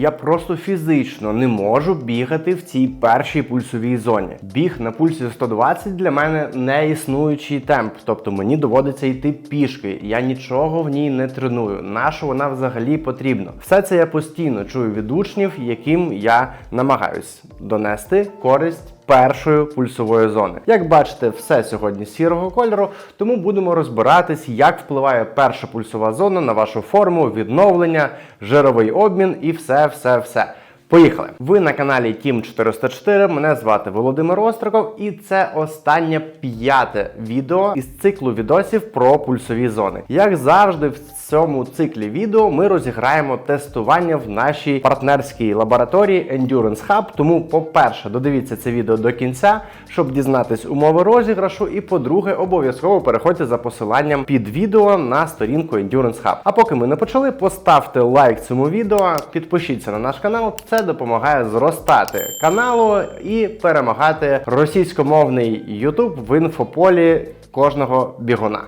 Я просто фізично не можу бігати в цій першій пульсовій зоні. Біг на пульсі 120 для мене не існуючий темп, тобто мені доводиться йти пішки. Я нічого в ній не треную. Нащо вона взагалі потрібна? Все це я постійно чую від учнів, яким я намагаюсь донести користь першої пульсової зони. Як бачите, все сьогодні сірого кольору, тому будемо розбиратись, як впливає перша пульсова зона на вашу форму, відновлення, жировий обмін і все, все, все. Поїхали! Ви на каналі Team 404. Мене звати Володимир Остриков, і це останнє п'яте відео із циклу відосів про пульсові зони. Як завжди, в цьому циклі відео ми розіграємо тестування в нашій партнерській лабораторії Endurance Hub. Тому, по-перше, додивіться це відео до кінця, щоб дізнатись умови розіграшу. І по-друге, обов'язково переходьте за посиланням під відео на сторінку Endurance Hub. А поки ми не почали, поставте лайк цьому відео, підпишіться на наш канал. Це допомагає зростати каналу і перемагати російськомовний YouTube в інфополі кожного бігуна.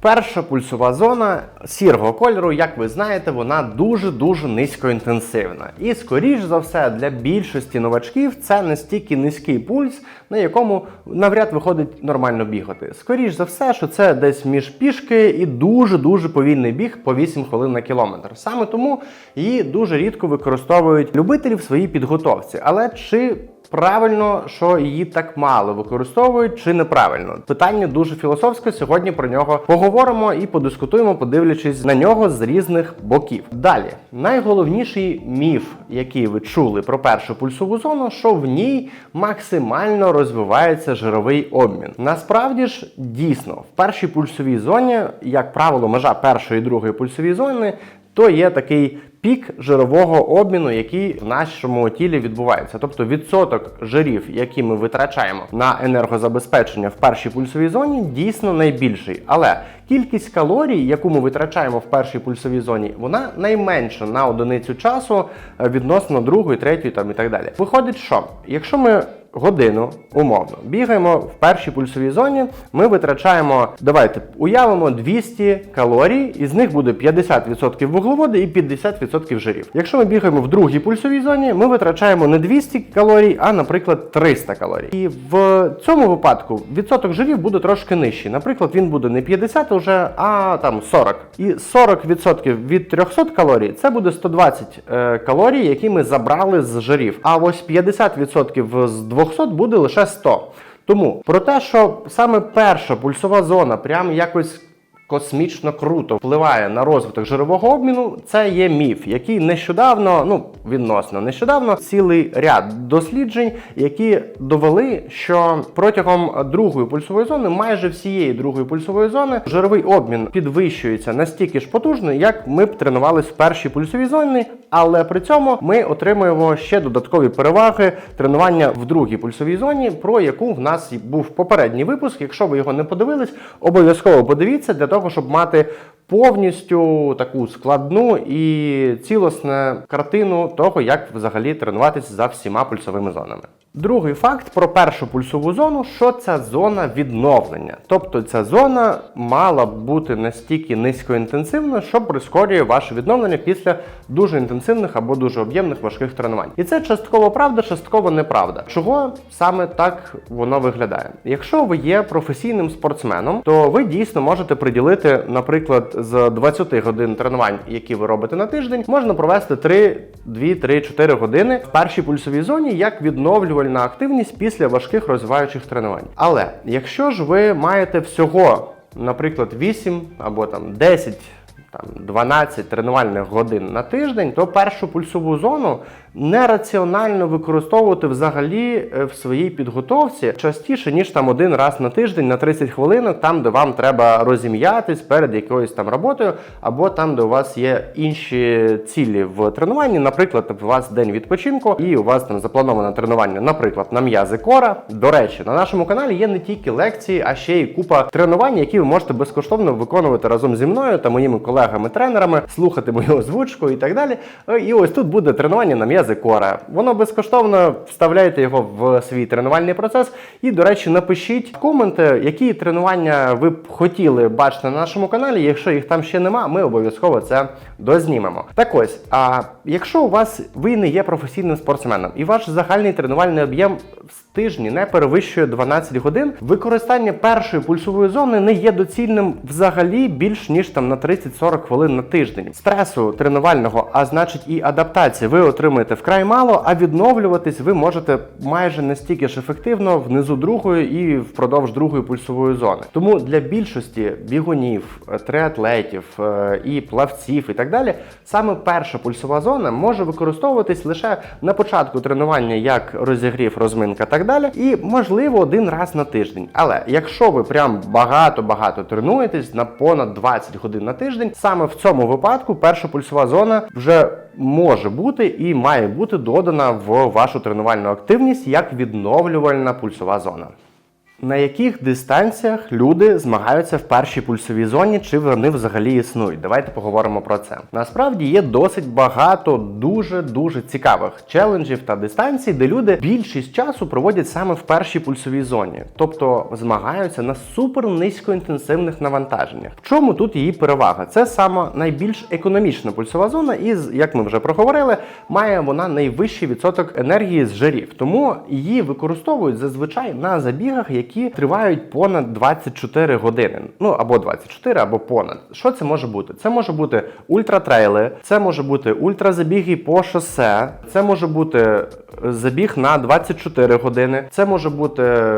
Перша пульсова зона сірого кольору, як ви знаєте, вона дуже-дуже низькоінтенсивна. І, скоріш за все, для більшості новачків це настільки низький пульс, на якому навряд виходить нормально бігати. Скоріш за все, що це десь між пішки і дуже-дуже повільний біг по 8 хвилин на кілометр. Саме тому її дуже рідко використовують любителі в своїй підготовці. Але чи Правильно, що її так мало використовують, чи неправильно? Питання дуже філософське. Сьогодні про нього поговоримо і подискутуємо, подивлячись на нього з різних боків. Далі, найголовніший міф, який ви чули про першу пульсову зону, що в ній максимально розвивається жировий обмін. Насправді ж дійсно в першій пульсовій зоні, як правило, межа першої і другої пульсової зони, то є такий пік жирового обміну, який в нашому тілі відбувається. Тобто відсоток жирів, які ми витрачаємо на енергозабезпечення в першій пульсовій зоні, дійсно найбільший. Але кількість калорій, яку ми витрачаємо в першій пульсовій зоні, вона найменша на одиницю часу відносно другої, третьої там і так далі. Виходить, що якщо ми годину умовно бігаємо в першій пульсовій зоні, ми витрачаємо, давайте уявимо 200 калорій, із них буде 50% вуглеводи і 50% жирів. Якщо ми бігаємо в другій пульсовій зоні, ми витрачаємо не 200 калорій, а, наприклад, 300 калорій. І в цьому випадку відсоток жирів буде трошки нижчий. Наприклад, він буде не 50 уже, а там 40. І 40% від 300 калорій це буде 120 е, калорій, які ми забрали з жирів. А ось 50% з 200 буде лише 100. Тому про те, що саме перша пульсова зона прямо якось космічно круто впливає на розвиток жирового обміну, це є міф, який нещодавно, ну відносно нещодавно, цілий ряд досліджень, які довели, що протягом другої пульсової зони, майже всієї другої пульсової зони, жировий обмін підвищується настільки ж потужно, як ми б тренувались в першій пульсовій зоні, але при цьому ми отримуємо ще додаткові переваги тренування в другій пульсовій зоні, про яку в нас був попередній випуск. Якщо ви його не подивились, обов'язково подивіться для того, щоб мати повністю таку складну і цілісну картину того, як взагалі тренуватися за всіма пульсовими зонами. Другий факт про першу пульсову зону, що це зона відновлення. Тобто ця зона мала б бути настільки низькоінтенсивна, що прискорює ваше відновлення після дуже інтенсивних або дуже об'ємних важких тренувань. І це частково правда, частково неправда. Чого саме так воно виглядає? Якщо ви є професійним спортсменом, то ви дійсно можете приділити, наприклад, з 20 годин тренувань, які ви робите на тиждень, можна провести 3, 2, 3, 4 години в першій пульсовій зоні як відновлювальна активність після важких розвиваючих тренувань. Але якщо ж ви маєте всього, наприклад, 8 або там 10 там 12 тренувальних годин на тиждень, то першу пульсову зону нераціонально використовувати взагалі е, в своїй підготовці частіше, ніж там один раз на тиждень на 30 хвилинок, там, де вам треба розім'ятись перед якоюсь там роботою, або там, де у вас є інші цілі в тренуванні. Наприклад, у вас день відпочинку, і у вас там заплановане тренування, наприклад, на м'язи кора. До речі, на нашому каналі є не тільки лекції, а ще й купа тренувань, які ви можете безкоштовно виконувати разом зі мною та моїми колегами колегами-тренерами, слухати мою озвучку і так далі. І ось тут буде тренування на м'язи кора. Воно безкоштовно вставляєте його в свій тренувальний процес. І, до речі, напишіть коменти, які тренування ви б хотіли бачити на нашому каналі. Якщо їх там ще нема, ми обов'язково це дознімемо. Так ось, а якщо у вас ви не є професійним спортсменом і ваш загальний тренувальний об'єм тижні не перевищує 12 годин, використання першої пульсової зони не є доцільним взагалі більш ніж там на 30-40 хвилин на тиждень. Стресу тренувального, а значить і адаптації, ви отримаєте вкрай мало, а відновлюватись ви можете майже настільки ж ефективно внизу другої і впродовж другої пульсової зони. Тому для більшості бігунів, е, триатлетів е, і плавців і так далі, саме перша пульсова зона може використовуватись лише на початку тренування як розігрів, розминка так далі, і можливо один раз на тиждень. Але якщо ви прям багато-багато тренуєтесь на понад 20 годин на тиждень, саме в цьому випадку перша пульсова зона вже може бути і має бути додана в вашу тренувальну активність як відновлювальна пульсова зона. На яких дистанціях люди змагаються в першій пульсовій зоні, чи вони взагалі існують? Давайте поговоримо про це. Насправді є досить багато дуже дуже цікавих челенджів та дистанцій, де люди більшість часу проводять саме в першій пульсовій зоні, тобто змагаються на супер низькоінтенсивних навантаженнях. В чому тут її перевага? Це саме найбільш економічна пульсова зона, і як ми вже проговорили, має вона найвищий відсоток енергії з жирів, тому її використовують зазвичай на забігах, які тривають понад 24 години. Ну або 24, або понад. Що це може бути? Це може бути ультратрейли, це може бути ультразабіги по шосе, це може бути забіг на 24 години, це може бути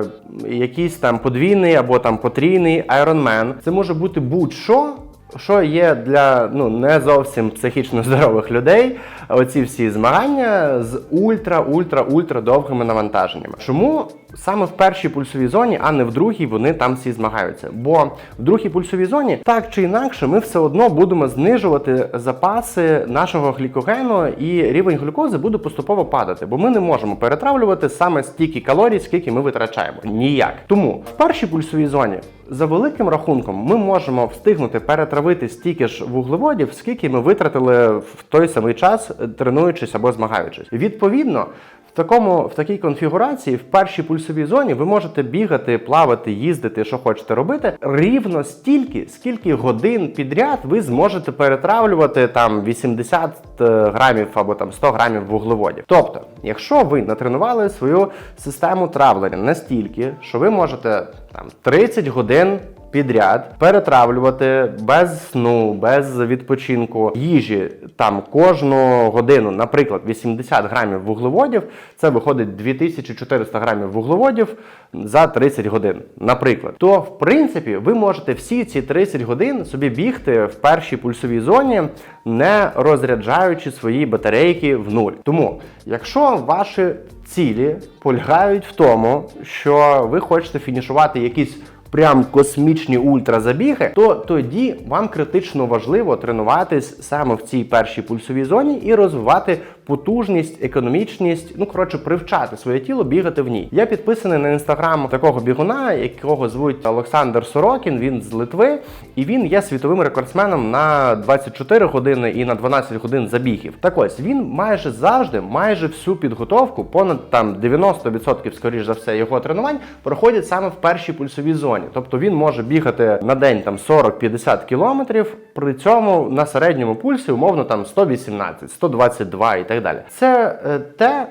якийсь там подвійний або там потрійний айронмен, це може бути будь-що. Що є для ну не зовсім психічно здорових людей, оці всі змагання з ультра, ультра, ультра довгими навантаженнями. Чому саме в першій пульсовій зоні, а не в другій, вони там всі змагаються? Бо в другій пульсовій зоні так чи інакше, ми все одно будемо знижувати запаси нашого глікогену, і рівень глюкози буде поступово падати, бо ми не можемо перетравлювати саме стільки калорій, скільки ми витрачаємо. Ніяк. Тому в першій пульсовій зоні за великим рахунком ми можемо встигнути перетравити стільки ж вуглеводів, скільки ми витратили в той самий час, тренуючись або змагаючись. Відповідно. В такому в такій конфігурації в першій пульсовій зоні ви можете бігати, плавати, їздити, що хочете робити, рівно стільки, скільки годин підряд ви зможете перетравлювати там 80 грамів або там 100 грамів вуглеводів. Тобто, якщо ви натренували свою систему травлення настільки, що ви можете там 30 годин підряд перетравлювати без сну, без відпочинку їжі там кожну годину, наприклад, 80 грамів вуглеводів, це виходить 2400 грамів вуглеводів за 30 годин, наприклад. То, в принципі, ви можете всі ці 30 годин собі бігти в першій пульсовій зоні, не розряджаючи свої батарейки в нуль. Тому, якщо ваші цілі полягають в тому, що ви хочете фінішувати якісь прям космічні ультразабіги, то тоді вам критично важливо тренуватись саме в цій першій пульсовій зоні і розвивати потужність, економічність, ну коротше, привчати своє тіло бігати в ній. Я підписаний на інстаграм такого бігуна, якого звуть Олександр Сорокін. Він з Литви, і він є світовим рекордсменом на 24 години і на 12 годин забігів. Так ось він майже завжди, майже всю підготовку, понад там 90% скоріш за все його тренувань проходять саме в першій пульсовій зоні. Тобто він може бігати на день там 40-50 кілометрів, при цьому на середньому пульсі умовно там 118, 122 і так далі. Це е, те.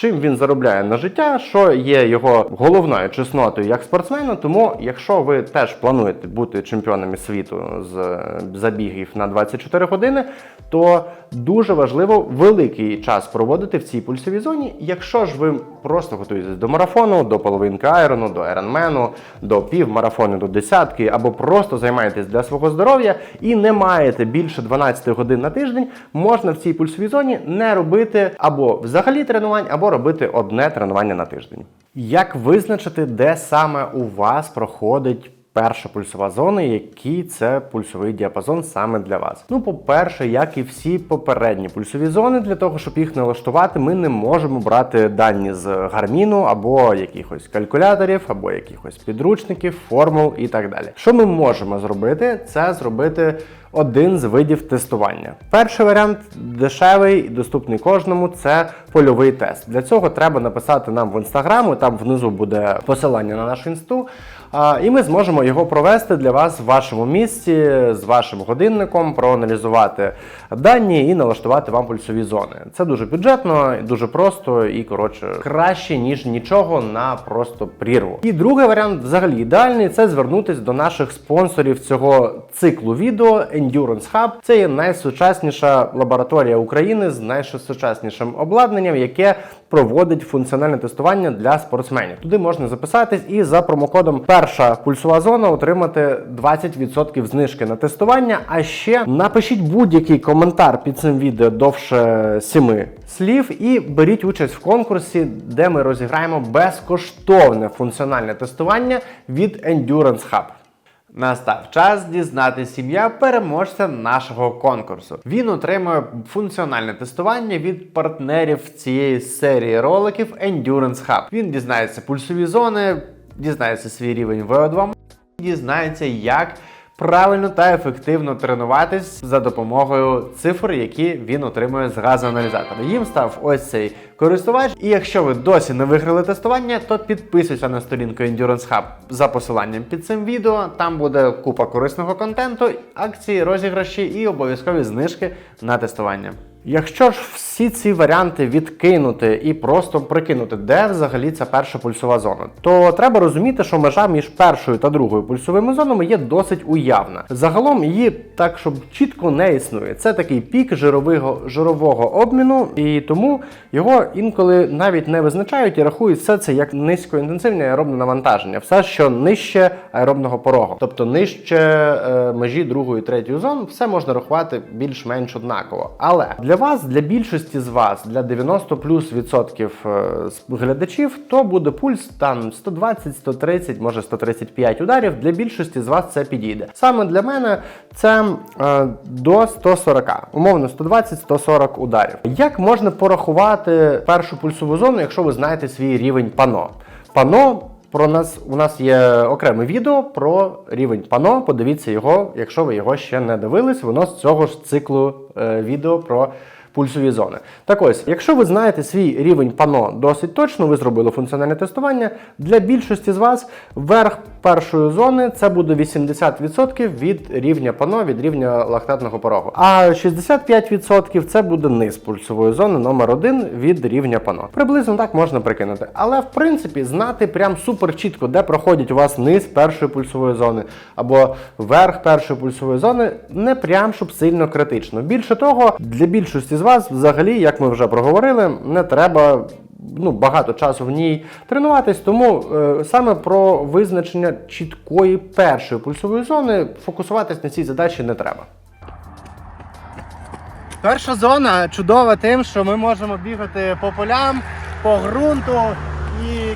Чим він заробляє на життя, що є його головною чеснотою як спортсмена. Тому, якщо ви теж плануєте бути чемпіонами світу з забігів на 24 години, то дуже важливо великий час проводити в цій пульсовій зоні. Якщо ж ви просто готуєтесь до марафону, до половинки айрону, до айронмену, до півмарафону, до десятки, або просто займаєтесь для свого здоров'я і не маєте більше 12 годин на тиждень, можна в цій пульсовій зоні не робити або взагалі тренувань, робити одне тренування на тиждень. Як визначити, де саме у вас проходить перша пульсова зона, який це пульсовий діапазон саме для вас? Ну, по-перше, як і всі попередні пульсові зони, для того, щоб їх налаштувати, ми не можемо брати дані з гарміну або якихось калькуляторів, або якихось підручників, формул і так далі. Що ми можемо зробити? Це зробити один з видів тестування. Перший варіант дешевий і доступний кожному це польовий тест. Для цього треба написати нам в інстаграму, там внизу буде посилання на нашу інсту. І ми зможемо його провести для вас в вашому місці з вашим годинником, проаналізувати дані і налаштувати вам пульсові зони. Це дуже бюджетно, дуже просто і коротше краще ніж нічого на просто прірву. І другий варіант, взагалі ідеальний, це звернутись до наших спонсорів цього циклу відео Endurance Hub. Це є найсучасніша лабораторія України з найсучаснішим обладнанням, яке проводить функціональне тестування для спортсменів. Туди можна записатись і за промокодом перша пульсова зона отримати 20% знижки на тестування. А ще напишіть будь-який коментар під цим відео довше 7 слів і беріть участь в конкурсі, де ми розіграємо безкоштовне функціональне тестування від Endurance Hub. Настав час дізнатися ім'я переможця нашого конкурсу. Він отримує функціональне тестування від партнерів цієї серії роликів Endurance Hub. Він дізнається пульсові зони, дізнається свій рівень VO2, дізнається, як правильно та ефективно тренуватись за допомогою цифр, які він отримує з газоаналізатора. Їм став ось цей користувач. І якщо ви досі не виграли тестування, то підписуйся на сторінку Endurance Hub за посиланням під цим відео. Там буде купа корисного контенту, акції, розіграші і обов'язкові знижки на тестування. Якщо ж всі ці варіанти відкинути і просто прикинути, де взагалі ця перша пульсова зона, то треба розуміти, що межа між першою та другою пульсовими зонами є досить уявна. Загалом її так, щоб чітко не існує. Це такий пік жирового, жирового обміну, і тому його інколи навіть не визначають і рахують все це як низькоінтенсивне аеробне навантаження, все, що нижче аеробного порогу, тобто нижче е, межі другої третьої зон, все можна рахувати більш-менш однаково. Але для вас, для більшості з вас, для 90 плюс відсотків е, глядачів, то буде пульс там 120, 130, може 135 ударів. Для більшості з вас це підійде. Саме для мене це е, до 140, умовно 120-140 ударів. Як можна порахувати першу пульсову зону, якщо ви знаєте свій рівень пано? Пано про нас у нас є окреме відео про рівень пано. Подивіться його, якщо ви його ще не дивились. Воно з цього ж циклу е, відео про пульсові зони. Так ось, якщо ви знаєте свій рівень пано досить точно, ви зробили функціональне тестування. Для більшості з вас верх першої зони це буде 80% від рівня пано, від рівня лактатного порогу. А 65% це буде низ пульсової зони номер 1 від рівня пано. Приблизно так можна прикинути. Але в принципі знати прям супер чітко, де проходять у вас низ першої пульсової зони або верх першої пульсової зони, не прям щоб сильно критично. Більше того, для більшості з вас, взагалі, як ми вже проговорили, не треба. Ну, багато часу в ній тренуватись, тому е, саме про визначення чіткої першої пульсової зони фокусуватись на цій задачі не треба. Перша зона чудова тим, що ми можемо бігати по полям, по ґрунту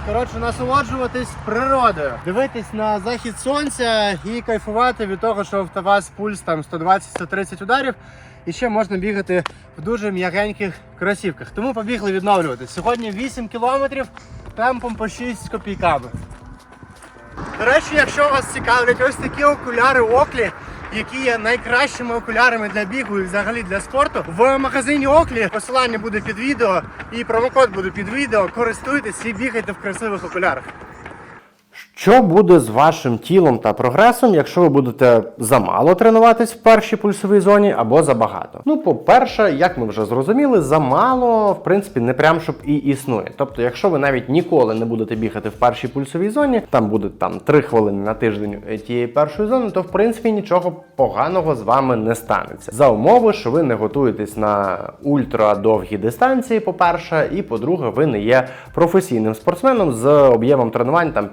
коротше насолоджуватись природою. Дивитись на захід сонця і кайфувати від того, що в вас пульс там 120-130 ударів. І ще можна бігати в дуже м'ягеньких кросівках. Тому побігли відновлюватись. Сьогодні 8 кілометрів темпом по 6 з копійками. До речі, якщо вас цікавлять ось такі окуляри Оклі, які є найкращими окулярами для бігу і взагалі для спорту, в магазині Оклі посилання буде під відео і промокод буде під відео. Користуйтесь і бігайте в красивих окулярах. Що буде з вашим тілом та прогресом, якщо ви будете замало тренуватись в першій пульсовій зоні або забагато? Ну, по-перше, як ми вже зрозуміли, замало, в принципі, не прям щоб і існує. Тобто, якщо ви навіть ніколи не будете бігати в першій пульсовій зоні, там буде там 3 хвилини на тиждень е, тієї першої зони, то в принципі нічого поганого з вами не станеться. За умови, що ви не готуєтесь на ультра довгі дистанції, по-перше, і по-друге, ви не є професійним спортсменом з об'ємом тренувань там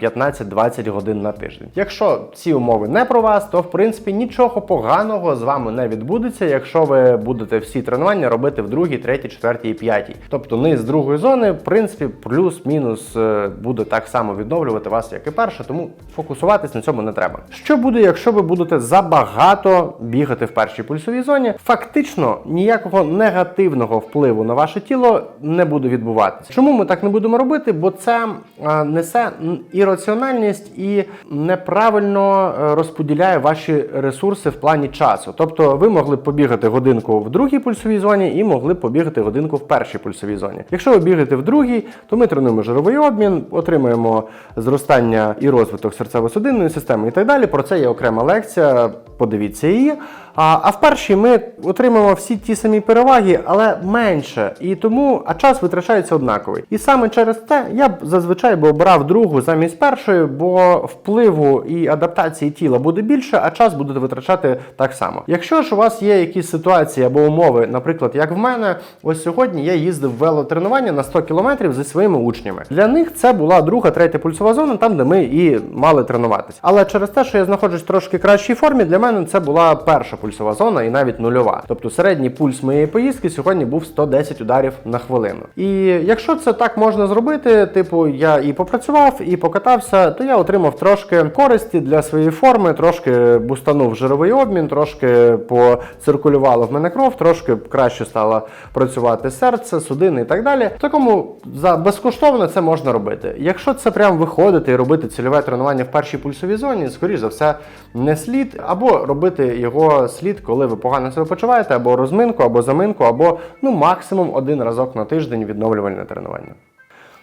15-20 годин на тиждень. Якщо ці умови не про вас, то в принципі нічого поганого з вами не відбудеться, якщо ви будете всі тренування робити в другій, третій, четвертій і п'ятій. Тобто низ другої зони, в принципі, плюс-мінус е, буде так само відновлювати вас, як і перша, тому фокусуватись на цьому не треба. Що буде, якщо ви будете забагато бігати в першій пульсовій зоні? Фактично ніякого негативного впливу на ваше тіло не буде відбуватися. Чому ми так не будемо робити? Бо це е, несе м, ірраціональність відповідальність і неправильно е, розподіляє ваші ресурси в плані часу. Тобто ви могли б побігати годинку в другій пульсовій зоні і могли б побігати годинку в першій пульсовій зоні. Якщо ви бігаєте в другій, то ми тренуємо жировий обмін, отримуємо зростання і розвиток серцево-судинної системи і так далі. Про це є окрема лекція. Подивіться її. А, а в першій ми отримаємо всі ті самі переваги, але менше. І тому а час витрачається однаковий. І саме через те я б зазвичай би обрав другу замість першої, бо впливу і адаптації тіла буде більше, а час будете витрачати так само. Якщо ж у вас є якісь ситуації або умови, наприклад, як в мене, ось сьогодні я їздив велотренування на 100 км зі своїми учнями. Для них це була друга, третя пульсова зона, там де ми і мали тренуватися. Але через те, що я знаходжусь в трошки кращій формі, для мене це була перша пульсова зона і навіть нульова. Тобто середній пульс моєї поїздки сьогодні був 110 ударів на хвилину. І якщо це так можна зробити, типу я і попрацював, і покатався, то я отримав трошки користі для своєї форми, трошки бустанув жировий обмін, трошки поциркулювало в мене кров, трошки краще стало працювати серце, судини і так далі. Такому за безкоштовно це можна робити. Якщо це прям виходити і робити цільове тренування в першій пульсовій зоні, скоріш за все, не слід, або робити його слід, коли ви погано себе почуваєте, або розминку, або заминку, або ну максимум один разок на тиждень відновлювальне тренування.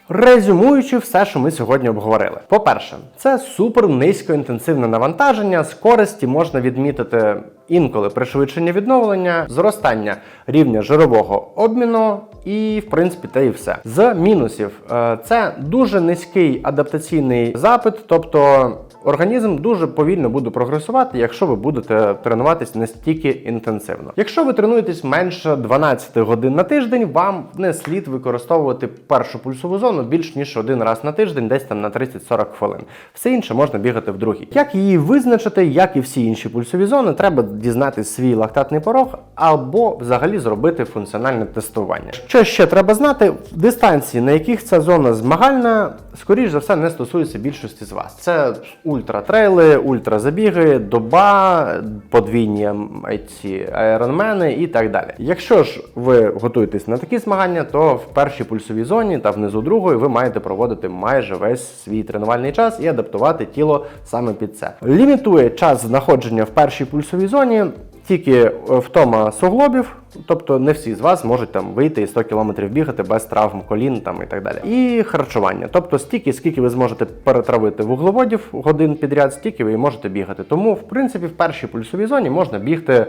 Резюмуючи все, що ми сьогодні обговорили. По-перше, це супер низькоінтенсивне навантаження. З користі можна відмітити інколи пришвидшення відновлення, зростання рівня жирового обміну, і в принципі те і все. З мінусів е, це дуже низький адаптаційний запит, тобто. Організм дуже повільно буде прогресувати, якщо ви будете тренуватись настільки інтенсивно. Якщо ви тренуєтесь менше 12 годин на тиждень, вам не слід використовувати першу пульсову зону більш ніж один раз на тиждень, десь там на 30-40 хвилин. Все інше можна бігати в другій. Як її визначити, як і всі інші пульсові зони, треба дізнатись свій лактатний порог або взагалі зробити функціональне тестування. Що ще треба знати? Дистанції, на яких ця зона змагальна, скоріш за все, не стосується більшості з вас. Це ультратрейли, ультразабіги, доба, подвійні ці айронмени і так далі. Якщо ж ви готуєтесь на такі змагання, то в першій пульсовій зоні та внизу другої ви маєте проводити майже весь свій тренувальний час і адаптувати тіло саме під це. Лімітує час знаходження в першій пульсовій зоні тільки е, втома суглобів, тобто не всі з вас можуть там вийти і 100 км бігати без травм колін там і так далі. І харчування, тобто стільки, скільки ви зможете перетравити вуглеводів годин підряд, стільки ви можете бігати. Тому, в принципі, в першій пульсовій зоні можна бігти.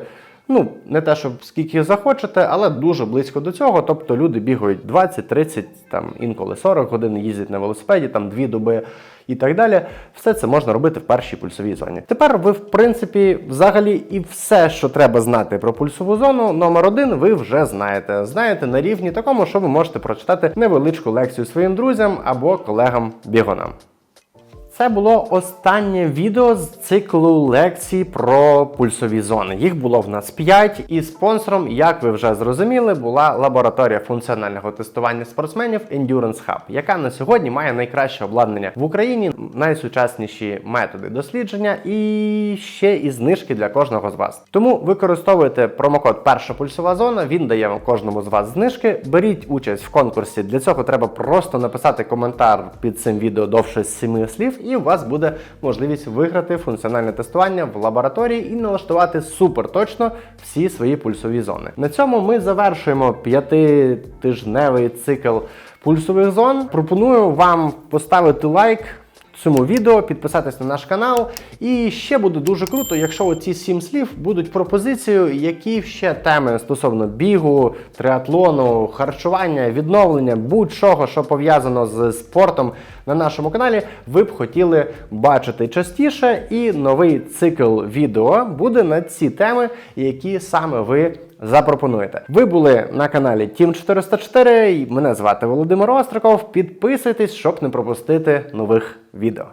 Ну, не те, щоб скільки захочете, але дуже близько до цього. Тобто люди бігають 20, 30, там інколи 40 годин, їздять на велосипеді, там дві доби і так далі. Все це можна робити в першій пульсовій зоні. Тепер ви, в принципі, взагалі і все, що треба знати про пульсову зону, номер один, ви вже знаєте. Знаєте на рівні такому, що ви можете прочитати невеличку лекцію своїм друзям або колегам-бігунам. Це було останнє відео з циклу лекцій про пульсові зони. Їх було в нас 5, і спонсором, як ви вже зрозуміли, була лабораторія функціонального тестування спортсменів Endurance Hub, яка на сьогодні має найкраще обладнання в Україні, найсучасніші методи дослідження і ще і знижки для кожного з вас. Тому використовуйте промокод Перша пульсова зона. Він дає вам кожному з вас знижки. Беріть участь в конкурсі. Для цього треба просто написати коментар під цим відео довше з 7 слів, і у вас буде можливість виграти функціональне тестування в лабораторії і налаштувати супер точно всі свої пульсові зони. На цьому ми завершуємо п'ятитижневий цикл пульсових зон. Пропоную вам поставити лайк. Цьому відео підписатись на наш канал. І ще буде дуже круто, якщо оці сім слів будуть пропозицією, які ще теми стосовно бігу, триатлону, харчування, відновлення, будь-чого, що пов'язано з спортом на нашому каналі, ви б хотіли бачити частіше. І новий цикл відео буде на ці теми, які саме ви запропонуєте. Ви були на каналі Тім 404. і Мене звати Володимир Остриков. Підписуйтесь, щоб не пропустити нових відео.